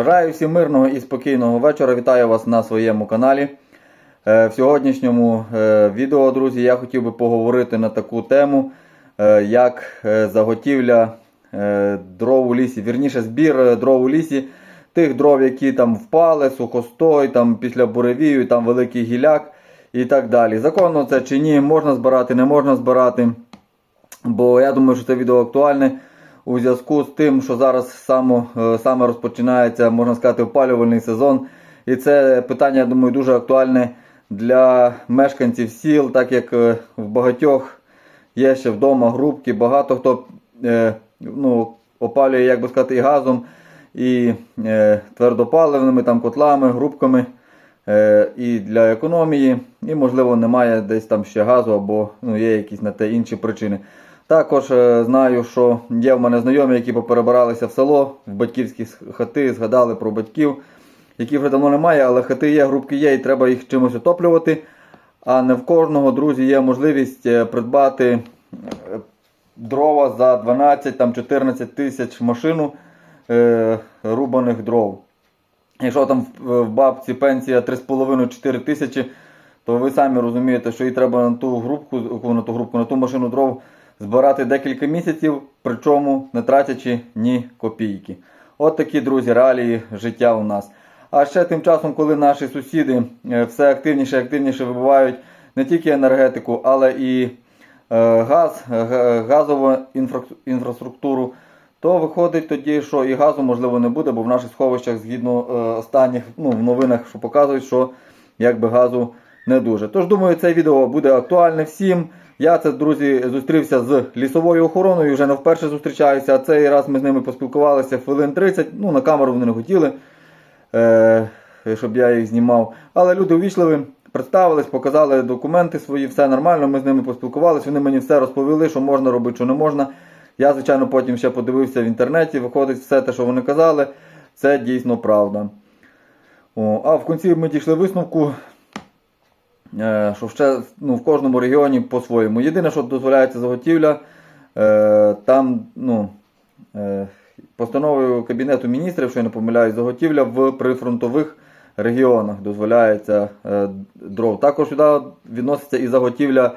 Бажаю всім мирного і спокійного вечора. Вітаю вас на своєму каналі. Е, В сьогоднішньому е, відео, друзі, я хотів би поговорити на таку тему, е, як заготівля дров у лісі, вірніше збір дров у лісі, тих дров, які там впали, сухостой, там після буревію, там великий гіляк і так далі. Законно це чи ні, можна збирати, не можна збирати. Бо я думаю, що це відео актуальне у зв'язку з тим, що зараз само, е, саме розпочинається, можна сказати, опалювальний сезон. І це питання, я думаю, дуже актуальне для мешканців сіл, так як е, в багатьох є ще вдома грубки, багато хто е, ну, опалює, як би сказати, і газом, і е, твердопаливними там, котлами, грубками. І для економії, і, можливо, немає десь там ще газу, або ну, є якісь на те інші причини. Також е, знаю, що є в мене знайомі, які поперебиралися в село, в батьківські хати, згадали про батьків, яких вже давно немає, але хати є, грубки є, і треба їх чимось отоплювати. А не в кожного, друзі, є можливість е, придбати е, дрова за 12-14 тисяч машину е, рубаних дров. Якщо там в, бабці пенсія 3,5-4 тисячі, то ви самі розумієте, що їй треба на ту грубку, на ту грубку, на ту машину дров збирати декілька місяців, причому не тратячи ні копійки. От такі, друзі, реалії життя у нас. А ще тим часом, коли наші сусіди е, все активніше і активніше вибивають не тільки енергетику, але і е, газ, е, газову інфраструктуру, то виходить тоді, що і газу можливо не буде, бо в наших сховищах, згідно останніх ну, в новинах, що показують, що якби газу не дуже. Тож думаю, це відео буде актуальне всім. Я це, друзі, зустрівся з лісовою охороною, вже не вперше зустрічаюся. А цей раз ми з ними поспілкувалися хвилин 30. Ну, на камеру вони не хотіли, е, щоб я їх знімав. Але люди увічливі, представились, показали документи свої, все нормально. Ми з ними поспілкувалися. Вони мені все розповіли, що можна робити, що не можна. Я, звичайно, потім ще подивився в інтернеті, виходить все те, що вони казали, це дійсно правда. О, а в кінці ми дійшли висновку, що ще ну, в кожному регіоні по-своєму. Єдине, що дозволяється заготівля, е, там ну, е, постановою Кабінету міністрів, якщо я не помиляюсь, заготівля в прифронтових регіонах дозволяється е, дров. Також сюди відноситься і заготівля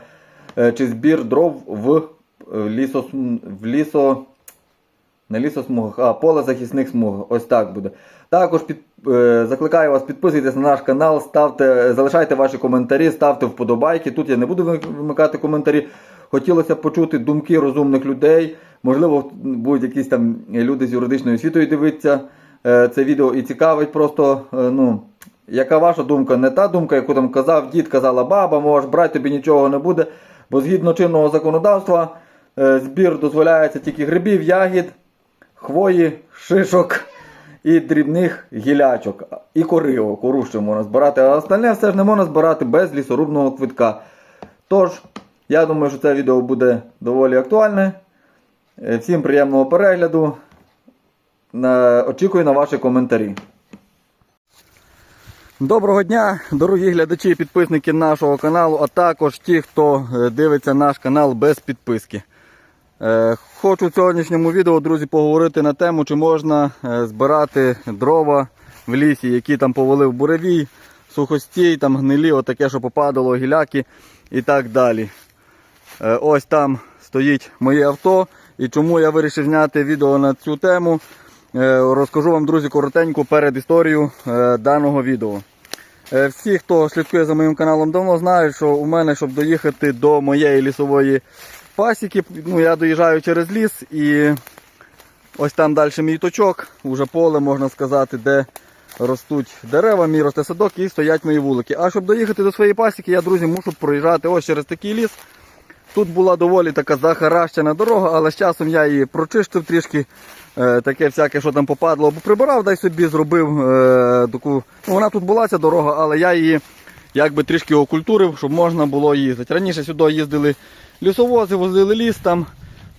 е, чи збір дров в, е, лісос, в лісо. Не лісосмугах, а полезахисних смугах. Ось так буде. Також під, е, закликаю вас підписуйтесь на наш канал, ставте, залишайте ваші коментарі, ставте вподобайки. Тут я не буду вимикати коментарі. Хотілося б почути думки розумних людей. Можливо, будуть якісь там люди з юридичною освітою дивитися е, це відео і цікавить просто, е, ну, яка ваша думка? Не та думка, яку там казав дід, казала баба, можеш брати тобі нічого не буде. Бо згідно чинного законодавства е, збір дозволяється тільки грибів, ягід, хвої, шишок і дрібних гілячок. І кориво, кору ще можна збирати, а остальне все ж не можна збирати без лісорубного квитка. Тож, я думаю, що це відео буде доволі актуальне. Е, Всім приємного перегляду. Очікую на ваші коментарі. Доброго дня, дорогі глядачі і підписники нашого каналу, а також ті, хто е, дивиться наш канал без підписки. Е, Хочу в сьогоднішньому відео, друзі, поговорити на тему, чи можна е, збирати дрова в лісі, які там повалив буревій, сухостій, там гнилі, отаке, що попадало, гіляки і так далі. Е, Ось там стоїть моє авто. І чому я вирішив зняти відео на цю тему, розкажу вам, друзі, коротенько перед історією даного відео. Всі, хто слідкує за моїм каналом, давно знають, що у мене, щоб доїхати до моєї лісової пасіки, ну, я доїжджаю через ліс і ось там далі мій точок, уже поле, можна сказати, де ростуть дерева, мій росте садок і стоять мої вулики. А щоб доїхати до своєї пасіки, я, друзі, мушу проїжджати ось через такий ліс. Тут була доволі така захаращена дорога, але з часом я її прочистив трішки. Е, таке всяке, що там попадло, або прибирав, дай собі зробив е, таку. Ну, вона тут була ця дорога, але я її якби трішки окультурив, щоб можна було їздити. Раніше сюди їздили лісовози, возили ліс там,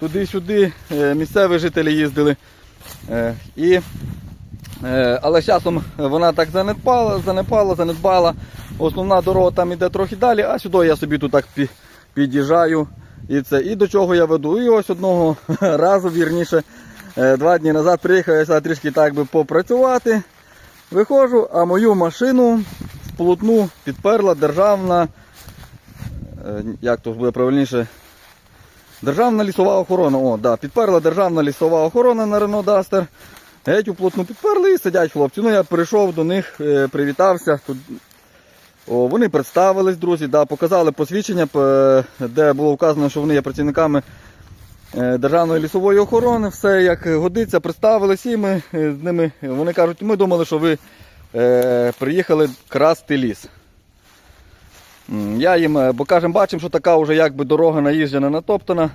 туди-сюди, е, місцеві жителі їздили. Е, і, е, але з часом вона так занедбала, занепала, занедбала. Основна дорога там іде трохи далі, а сюди я собі тут так під'їжджаю. І це. І до чого я веду? І ось одного разу, вірніше, два дні назад приїхав я трішки так би попрацювати. Виходжу, а мою машину в підперла державна, як то буде правильніше, державна лісова охорона. О, да, підперла державна лісова охорона на Renault Duster. Геть у плотну підперли і сидять хлопці. Ну я прийшов до них, е, привітався. Тут о, вони представились, друзі, да, показали посвідчення, де було вказано, що вони є працівниками е, Державної лісової охорони. Все як годиться, представились і ми е, з ними. Вони кажуть, ми думали, що ви е, приїхали красти ліс. Я їм, е, бо кажемо, бачимо, що така вже якби дорога наїжджена, натоптана.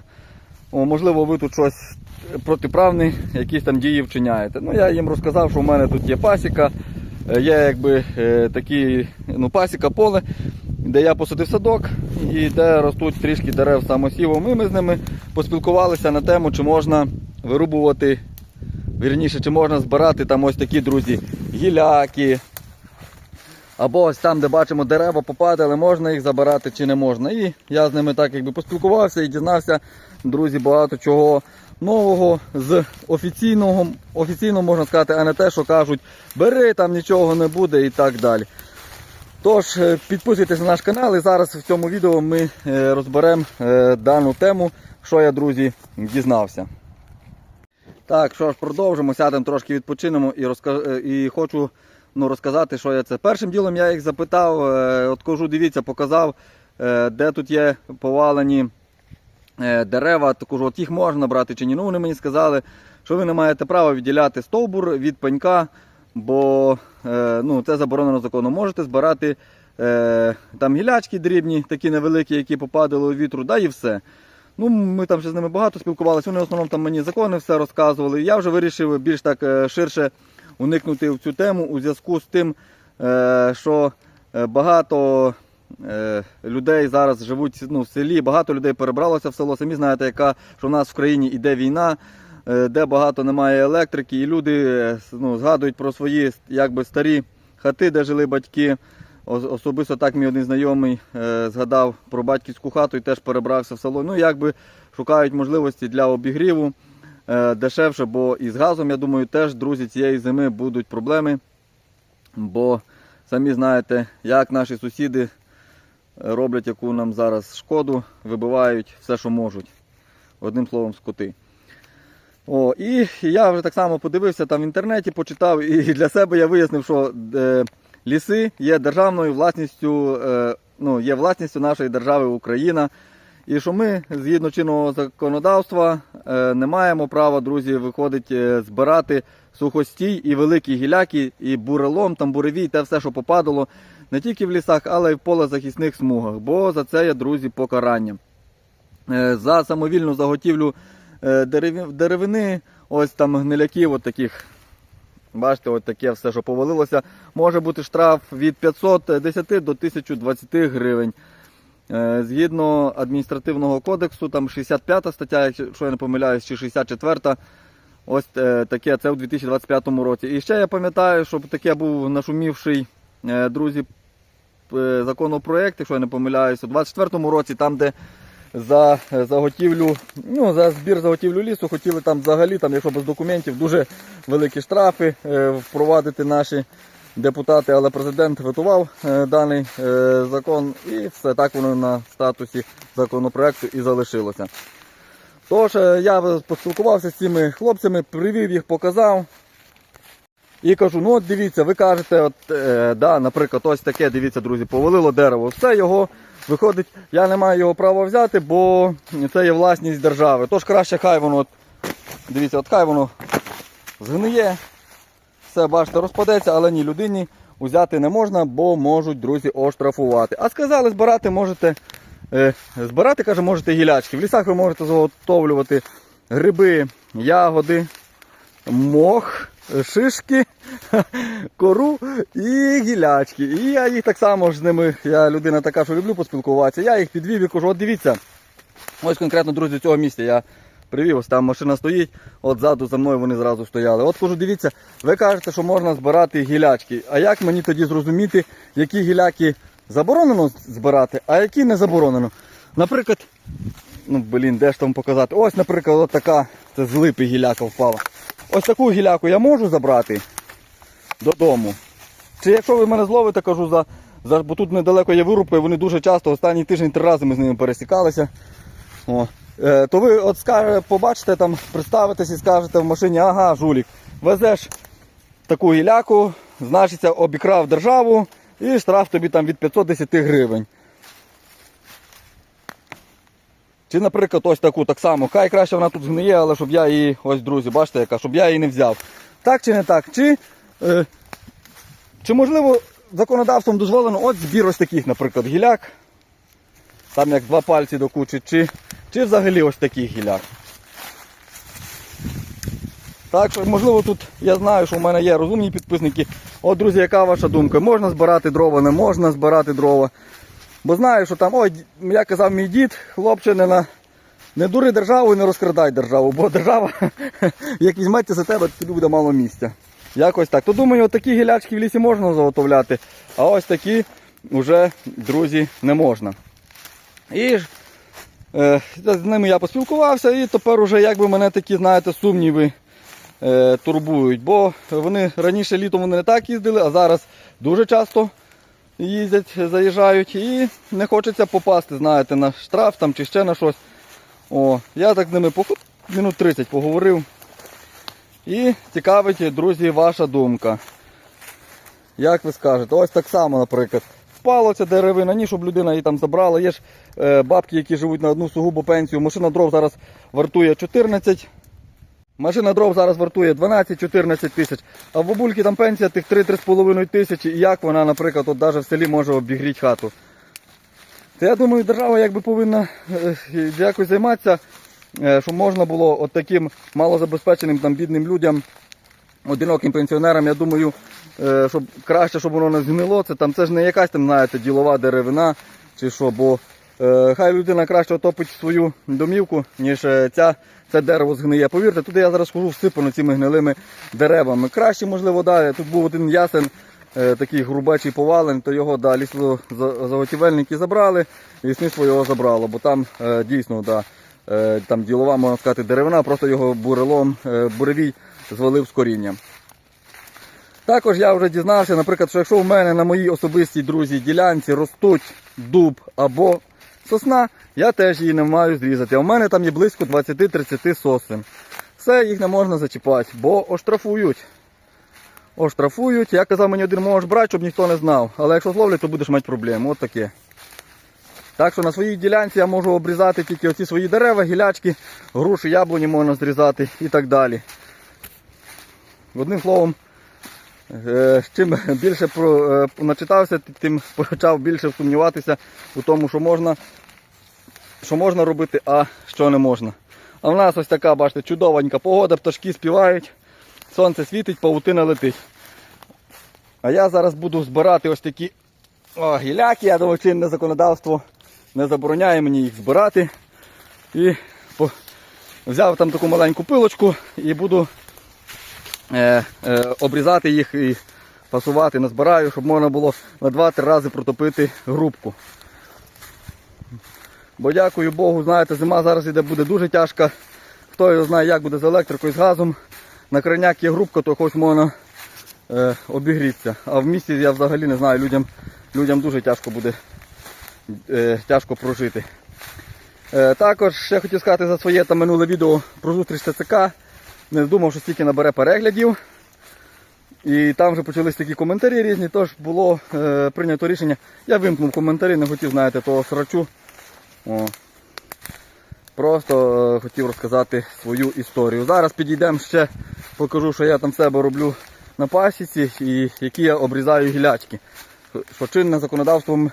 О, можливо, ви тут щось протиправні, якісь там дії вчиняєте. Ну, я їм розказав, що в мене тут є пасіка, е, є якби е, такі, ну, пасіка поле, де я посадив садок і де ростуть трішки дерев самосівом. І ми з ними поспілкувалися на тему, чи можна вирубувати, вірніше, чи можна збирати там ось такі, друзі, гіляки. Або ось там, де бачимо дерева попадали, можна їх забирати чи не можна. І я з ними так якби поспілкувався і дізнався, друзі, багато чого нового з офіційного, офіційно можна сказати, а не те, що кажуть, бери, там нічого не буде і так далі. Тож, е, підписуйтесь на наш канал і зараз в цьому відео ми е, розберемо е, дану тему, що я, друзі, дізнався. Так, що ж, продовжимо, сядемо трошки відпочинемо і, розка... е, і хочу ну, розказати, що я це. Першим ділом я їх запитав, е, от кажу, дивіться, показав, е, де тут є повалені е, дерева, то кажу, от їх можна брати чи ні. Ну, вони мені сказали, що ви не маєте права відділяти стовбур від пенька, бо ну, це заборонено законом. Можете збирати там гілячки дрібні, такі невеликі, які попадали у вітру, да і все. Ну, ми там ще з ними багато спілкувалися, вони в основному там мені закони все розказували. Я вже вирішив більш так ширше уникнути в цю тему у зв'язку з тим, е, що е, багато е, людей зараз живуть ну, в селі, багато людей перебралося в село. Самі знаєте, яка що в нас в країні йде війна, де багато немає електрики, і люди ну, згадують про свої якби, старі хати, де жили батьки. Особисто так мій один знайомий згадав про батьківську хату і теж перебрався в село. Ну, якби шукають можливості для обігріву дешевше, бо із газом, я думаю, теж, друзі, цієї зими будуть проблеми. Бо самі знаєте, як наші сусіди е, роблять яку нам зараз шкоду, вибивають все, що можуть. Одним словом, скоти. О, і я вже так само подивився там в інтернеті, почитав, і для себе я вияснив, що е, ліси є державною власністю, е, ну, є власністю нашої держави Україна. І що ми, згідно чинного законодавства, е, не маємо права, друзі, виходить е, збирати сухостій і великі гіляки, і бурелом, там буревій, те все, що попадало, не тільки в лісах, але й в полезахисних смугах. Бо за це є, друзі, покарання. Е, За самовільну заготівлю деревини, ось там гниляків, от. Бачите, от таке все, що повалилося. Може бути штраф від 510 до 1020 гривень. Е, Згідно адміністративного кодексу, там 65 стаття, якщо я не помиляюсь, чи 64. Ось е, таке, це у 2025 році. І ще я пам'ятаю, що таке був нашумівший, е, друзі, законопроект, якщо я не помиляюсь, у 24 році, там, де за заготівлю, ну, за збір заготівлю лісу хотіли там взагалі, там, якщо без документів, дуже великі штрафи впровадити наші депутати, але президент витував е, даний е, закон і все так воно на статусі законопроекту і залишилося. Тож е, я поспілкувався з цими хлопцями, привів їх, показав. І кажу, ну от дивіться, ви кажете, от, е, да, наприклад, ось таке, дивіться, друзі, повалило дерево. Все його виходить, я не маю його права взяти, бо це є власність держави. Тож краще хай воно, от, дивіться, от хай воно згниє, все, бачите, розпадеться, але ні, людині взяти не можна, бо можуть, друзі, оштрафувати. А сказали, збирати можете, е, збирати, каже, можете гілячки. В лісах ви можете заготовлювати гриби, ягоди, мох, шишки, кору і гілячки. І я їх так само ж з ними, я людина така, що люблю поспілкуватися. Я їх підвів і кажу, от дивіться, ось конкретно, друзі, цього місця я привів, ось там машина стоїть, от ззаду за мною вони зразу стояли. От кажу, дивіться, ви кажете, що можна збирати гілячки. А як мені тоді зрозуміти, які гіляки заборонено збирати, а які не заборонено? Наприклад, ну блін, де ж там показати? Ось, наприклад, от така, це з липи гіляка впала. Ось таку гіляку я можу забрати. додому. Чи якщо ви мене зловите, кажу, за, бо тут недалеко є вирубка, і вони дуже часто, останній тиждень три рази ми з ними пересікалися. О. Е, то ви от скаже, побачите там, представитесь і скажете в машині, ага, жулік, везеш таку гіляку, значиться, обікрав державу і штраф тобі там від 510 гривень. Чи, наприклад, ось таку так само. Хай краще вона тут згниє, але щоб я її, ось друзі, бачите, яка, щоб я її не взяв. Так чи не так? Чи, е, чи можливо законодавством дозволено от збір ось таких, наприклад, гіляк, там як два пальці до кучі, чи, чи взагалі ось таких гіляк. Так можливо, тут я знаю, що в мене є розумні підписники. От, друзі, яка ваша думка? Можна збирати дрова, не можна збирати дрова. Бо знаю, що там, ой, як казав мій дід, хлопче, не, на, не дури державу і не розкрадай державу, бо держава, як візьметься за тебе, тобі буде мало місця. Якось так. То думаю, такі гілячки в лісі можна заготовляти, а ось такі вже, друзі, не можна. І з ними я поспілкувався, і тепер уже якби мене такі, знаєте, сумніви е, турбують. Бо вони раніше літом вони не так їздили, а зараз дуже часто їздять, заїжджають і не хочеться попасти, знаєте, на штраф там чи ще на щось. О, я так з ними поход... минут 30 поговорив. І цікавить, друзі, ваша думка. Як ви скажете? Ось так само, наприклад. Впало ця деревина, ні, щоб людина її там забрала. Є ж е, бабки, які живуть на одну сугубу пенсію. Машина дров зараз вартує 14. Машина дров зараз вартує 12-14 тисяч, а в бабульки там пенсія тих 3-3,5 тисячі. І як вона, наприклад, от навіть в селі може обігріти хату. То я думаю, держава якби повинна е, якось займатися, е, щоб можна було от таким малозабезпеченим там бідним людям, одиноким пенсіонерам, я думаю, щоб краще, щоб воно не згнило. Це там це ж не якась там, знаєте, ділова деревина чи що, бо е, хай людина краще отопить свою домівку, ніж е, ця, це дерево згниє. Повірте, туди я зараз хожу всипано цими гнилими деревами. Краще, можливо, да, тут був один ясен. е, Такий грубачий повален, то його да, лісозаготівельники забрали, лісництво його забрало, бо там е, дійсно да, е, там ділова, можна сказати, деревина, просто його бурелом, е, буревій звалив з корінням. Також я вже дізнався, наприклад, що якщо в мене на моїй особистій друзі ділянці ростуть дуб або сосна, я теж її не маю зрізати. В мене там є близько 20-30 сосен. Все, їх не можна зачіпати, бо оштрафують. Оштрафують. Я казав, мені один можеш брати, щоб ніхто не знав. Але якщо зловлять, то будеш мати проблеми. От таке. Так що на своїй ділянці я можу обрізати тільки оці свої дерева, гілячки, груші, яблуні можна зрізати і так далі. Одним словом, чим більше е, начитався, тим почав більше сумніватися у тому, що можна, що можна робити, а що не можна. А в нас ось така, бачите, чудовенька погода, пташки співають, сонце світить, павутина летить. А я зараз буду збирати ось такі о, гіляки, я думаю, чинне законодавство не забороняє мені їх збирати. І по... взяв там таку маленьку пилочку і буду е, е, обрізати їх і пасувати, назбираю, щоб можна було на 2-3 рази протопити грубку. Бо дякую Богу, знаєте, зима зараз іде буде дуже тяжка. Хто його знає, як буде з електрикою, з газом. На крайняк є грубка, то хоч можна е, обігрітися. А в місті я взагалі не знаю, людям, людям дуже тяжко буде е, тяжко прожити. Е, також ще хотів сказати за своє там минуле відео про зустріч ТЦК. Не думав, що стільки набере переглядів. І там вже почались такі коментарі різні, тож було е, прийнято рішення. Я вимкнув коментарі, не хотів, знаєте, того срачу. О. Просто е, хотів розказати свою історію. Зараз підійдемо ще, покажу, що я там себе роблю на пасіці і які я обрізаю гілячки. Що чинне законодавством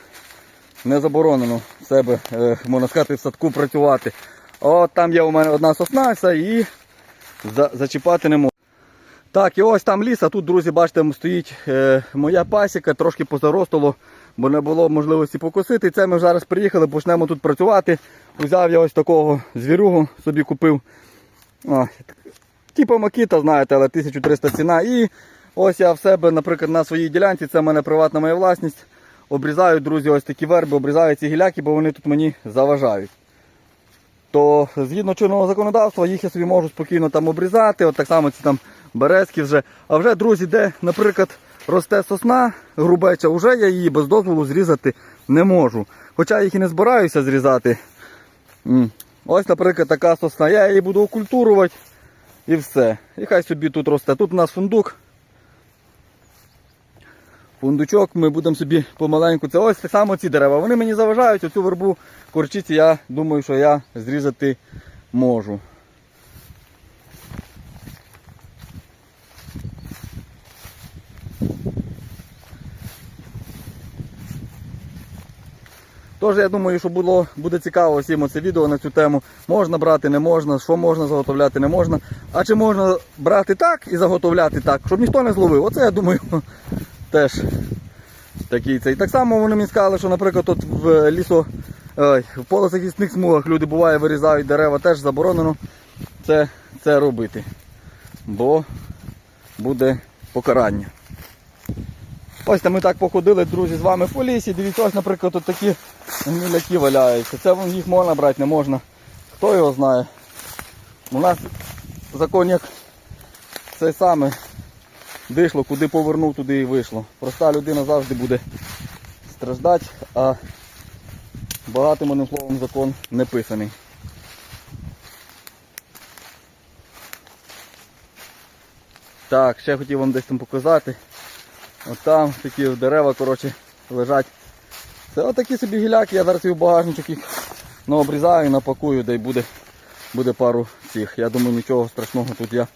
не заборонено себе, е, можна сказати, в садку працювати. От там є у мене одна сосна, і за, зачіпати не можу. Так, і ось там ліс, а тут, друзі, бачите, стоїть е, моя пасіка, трошки позаростало, бо не було можливості покосити. Це ми зараз приїхали, почнемо тут працювати. Взяв я ось такого звірюгу, собі купив. О, типу макіта, знаєте, але 1300 ціна. І ось я в себе, наприклад, на своїй ділянці, це в мене приватна моя власність. Обрізаю, друзі, ось такі верби, обрізаю ці гіляки, бо вони тут мені заважають. То згідно чинного законодавства їх я собі можу спокійно там обрізати. От так само ці там березки вже. А вже, друзі, де, наприклад, росте сосна грубеча, вже я її без дозволу зрізати не можу. Хоча їх і не збираюся зрізати. Ось, наприклад, така сосна. Я її буду окультурувати і все. І хай собі тут росте. Тут у нас фундук. Фундучок ми будемо собі помаленьку. Це ось так само ці дерева. Вони мені заважають, оцю вербу корчиці я думаю, що я зрізати можу. Тож я думаю, що було, буде цікаво всім це відео на цю тему. Можна брати, не можна, що можна заготовляти, не можна. А чи можна брати так і заготовляти так, щоб ніхто не зловив. Оце я думаю теж такий цей. Так само вони мені сказали, що, наприклад, тут в лісо, ой, в полосахисних смугах люди буває вирізають дерева, теж заборонено це, це робити. Бо буде покарання. Ось там ми так походили, друзі, з вами по лісі. Дивіться, ось, наприклад, тут такі гниляки валяються. Це їх можна брати, не можна. Хто його знає. У нас закон як це саме вийшло, куди повернув, туди і вийшло. Проста людина завжди буде страждати, а багатим одним словом закон не писаний. Так, ще хотів вам десь там показати. От там такі дерева коротше, лежать. Це отакі собі гіляки, я зараз і в багажничок їх наобрізаю, напакую, де й буде, буде пару цих. Я думаю, нічого страшного тут я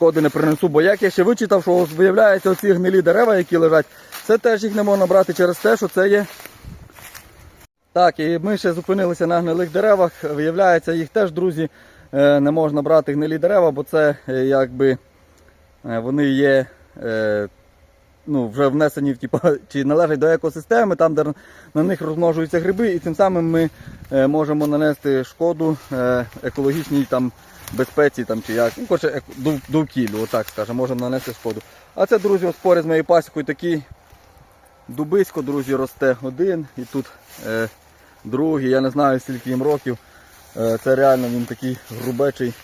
шкоди не принесу, бо як я ще вичитав, що виявляється оці гнилі дерева, які лежать, це теж їх не можна брати через те, що це є. Так, і ми ще зупинилися на гнилих деревах. Виявляється, їх теж, друзі, е, не можна брати гнилі дерева, бо це е, якби е, вони є ну, вже внесені типу, чи належать до екосистеми, там, де на них розмножуються гриби, і тим самим ми можемо нанести шкоду екологічній там, безпеці там, чи як. Ну, дов- довкіллю, отак скажемо, можемо нанести шкоду. А це, друзі, ось поряд з моєю пасікою такий дубисько, друзі, росте один і тут е, другий, я не знаю скільки їм років. Е, це реально він такий грубечий.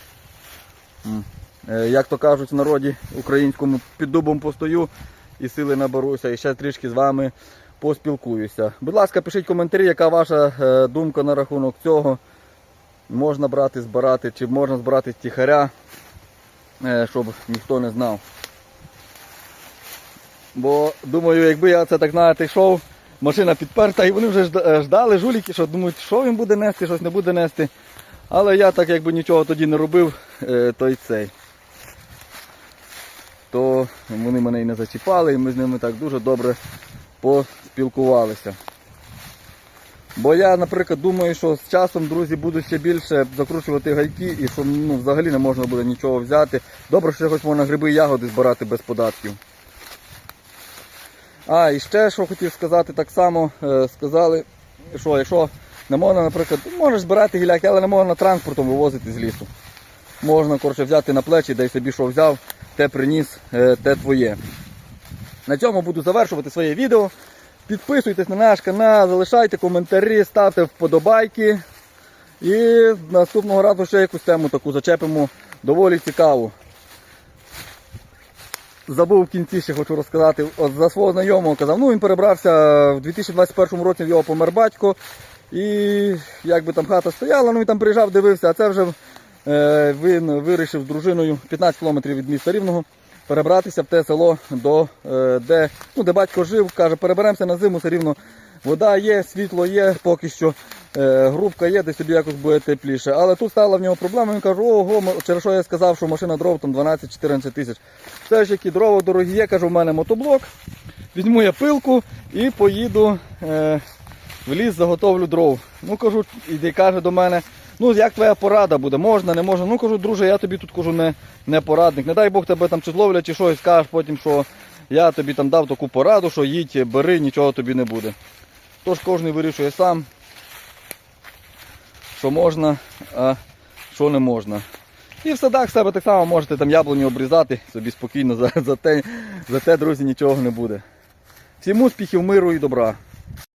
Е, як то кажуть в народі українському, під дубом постою і сили наберуся, і ще трішки з вами поспілкуюся. Будь ласка, пишіть коментарі, яка ваша е, думка на рахунок цього. Можна брати, збирати, чи можна збирати тихаря, е, щоб ніхто не знав. Бо думаю, якби я це так знаєте, йшов, машина підперта, і вони вже е, ждали жуліки, що думають, що він буде нести, щось не буде нести. Але я так якби нічого тоді не робив, е, то й цей. То вони мене і не зачіпали, і ми з ними так дуже добре поспілкувалися. Бо я, наприклад, думаю, що з часом, друзі, буду ще більше закручувати гайки і що ну, взагалі не можна буде нічого взяти. Добре, що хоч можна гриби і ягоди збирати без податків. А, і ще що хотів сказати, так само е, сказали, що якщо не можна, наприклад, можеш збирати гіляки, але не можна транспортом вивозити з лісу. Можна коротше, взяти на плечі, де собі що взяв, те приніс, е, те твоє. На цьому буду завершувати своє відео. Підписуйтесь на наш канал, залишайте коментарі, ставте вподобайки. І наступного разу ще якусь тему таку зачепимо доволі цікаву. Забув в кінці ще хочу розказати. От за свого знайомого казав, ну він перебрався в 2021 році в його помер батько. І якби там хата стояла, ну він там приїжджав, дивився, а це вже е, він вирішив з дружиною 15 кілометрів від міста Рівного перебратися в те село, до, е, де, ну, де батько жив, каже, переберемося на зиму, все рівно вода є, світло є, поки що е, грубка є, де собі якось буде тепліше. Але тут стала в нього проблема, він каже, ого, через що я сказав, що машина дров там 12-14 тисяч. Все ж які дрова дорогі є, кажу, в мене мотоблок, візьму я пилку і поїду е, в ліс, заготовлю дров. Ну кажу, іде каже до мене, ну як твоя порада буде, можна, не можна. Ну кажу, друже, я тобі тут кажу не, не порадник. Не дай Бог тебе там чи зловлять, чи щось скажеш потім, що я тобі там дав таку пораду, що їдь, бери, нічого тобі не буде. Тож кожен вирішує сам, що можна, а що не можна. І в садах себе так само можете там яблуні обрізати, собі спокійно за, за, те, за те, друзі, нічого не буде. Всім успіхів, миру і добра.